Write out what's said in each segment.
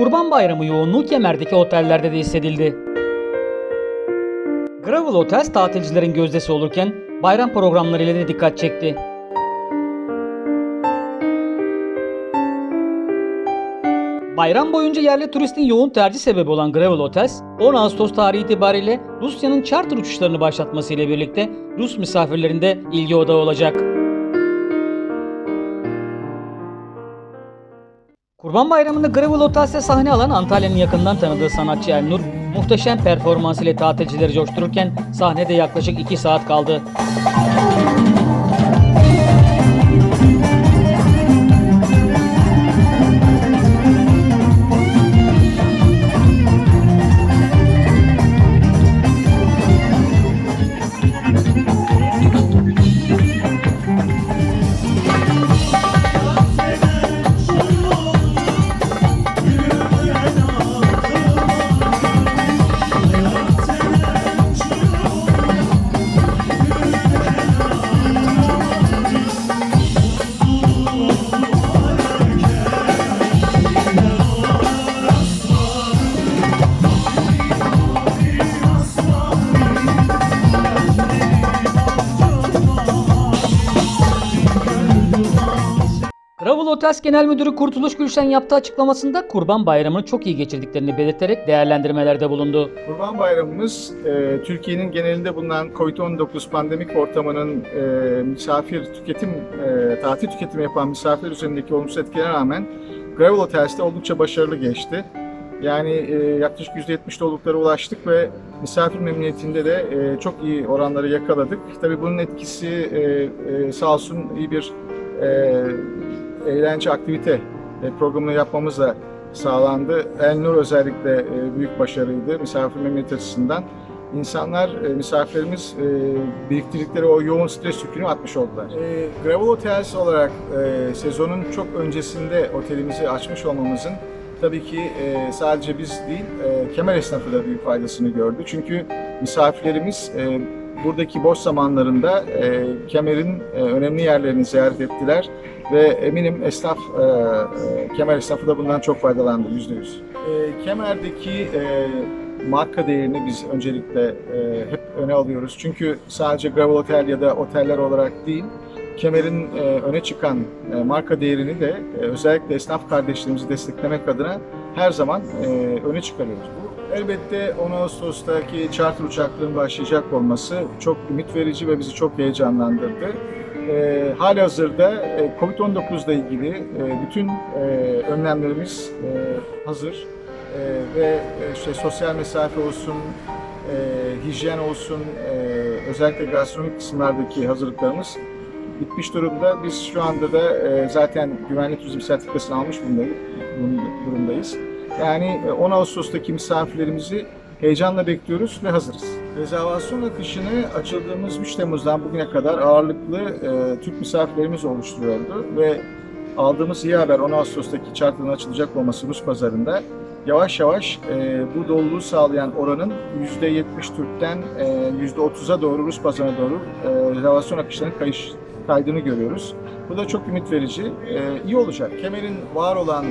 Kurban Bayramı yoğunluğu Kemer'deki otellerde de hissedildi. Gravel Hotels tatilcilerin gözdesi olurken bayram programlarıyla da dikkat çekti. Bayram boyunca yerli turistin yoğun tercih sebebi olan Gravel Hotels, 10 Ağustos tarihi itibariyle Rusya'nın charter uçuşlarını başlatmasıyla birlikte Rus misafirlerinde ilgi odağı olacak. Kurban Bayramı'nda Gravel Hotels'te sahne alan Antalya'nın yakından tanıdığı sanatçı Elnur, muhteşem performansıyla tatilcileri coştururken sahnede yaklaşık 2 saat kaldı. Gravel Hotels Genel Müdürü Kurtuluş Gülşen yaptığı açıklamasında Kurban Bayramı'nı çok iyi geçirdiklerini belirterek değerlendirmelerde bulundu. Kurban Bayramımız e, Türkiye'nin genelinde bulunan COVID-19 pandemik ortamının e, misafir tüketim, e, tatil tüketimi yapan misafir üzerindeki olumsuz etkilerine rağmen Gravel Hotels'te oldukça başarılı geçti. Yani e, yaklaşık %70 doluluklara ulaştık ve misafir memnuniyetinde de e, çok iyi oranları yakaladık. Tabii bunun etkisi e, e, sağ olsun iyi bir e, eğlence aktivite e, programını yapmamızla sağlandı. Elnur özellikle e, büyük başarıydı misafir memnuniyet açısından. İnsanlar, e, misafirlerimiz biriktirdikleri o yoğun stres yükünü atmış oldular. Gravel Hotels olarak sezonun çok öncesinde otelimizi açmış olmamızın tabii ki sadece biz değil, kemer esnafı da büyük faydasını gördü. Çünkü misafirlerimiz buradaki boş zamanlarında e, kemerin e, önemli yerlerini ziyaret ettiler ve eminim esnaf, e, e, kemer esnafı da bundan çok faydalandı yüzde yüz. E, Kemer'deki e, marka değerini biz öncelikle e, hep öne alıyoruz. Çünkü sadece Gravel Otel ya da oteller olarak değil, Kemer'in e, öne çıkan e, marka değerini de e, özellikle esnaf kardeşlerimizi desteklemek adına her zaman e, öne çıkarıyoruz. Bu elbette 10 Ağustos'taki charter uçakların başlayacak olması çok ümit verici ve bizi çok heyecanlandırdı. E, hali hazırda e, COVID-19 ile ilgili e, bütün e, önlemlerimiz e, hazır E, ve e, işte sosyal mesafe olsun, e, hijyen olsun, e, özellikle gastronomik kısımlardaki hazırlıklarımız bitmiş durumda. Biz şu anda da e, zaten güvenli turizm sertifikasını almış durumdayız. Yani e, 10 Ağustos'taki misafirlerimizi heyecanla bekliyoruz ve hazırız. Rezervasyon akışını açıldığımız 3 Temmuz'dan bugüne kadar ağırlıklı e, Türk misafirlerimiz oluşturuyordu ve aldığımız iyi haber 10 Ağustos'taki charter'ın açılacak olması Rus pazarında yavaş yavaş e, bu doluluğu sağlayan oranın %70 Türk'ten e, %30'a doğru Rus pazarına doğru e, rezervasyon akışlarının kayış, kaydını görüyoruz. Bu da çok ümit verici. E, iyi olacak. Kemer'in var olan e,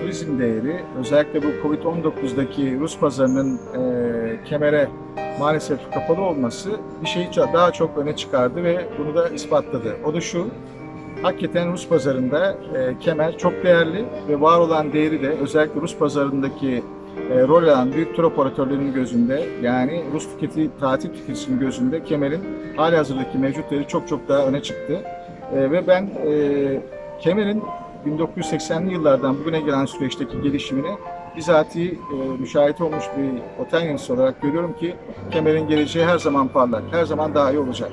turizm değeri özellikle bu Covid-19'daki Rus pazarının e, Kemer'e maalesef kapalı olması bir şeyi daha çok öne çıkardı ve bunu da ispatladı. O da şu, hakikaten Rus pazarında e, kemer çok değerli ve var olan değeri de özellikle Rus pazarındaki e, rol alan büyük tur operatörlerinin gözünde yani Rus tüketici, tatil tüketicisinin gözünde kemerin hali hazırdaki mevcut değeri çok çok daha öne çıktı. E, ve ben e, kemerin 1980'li yıllardan bugüne gelen süreçteki gelişimini bizatihi e, müşahit olmuş bir otel yöneticisi olarak görüyorum ki kemerin geleceği her zaman parlak, her zaman daha iyi olacak.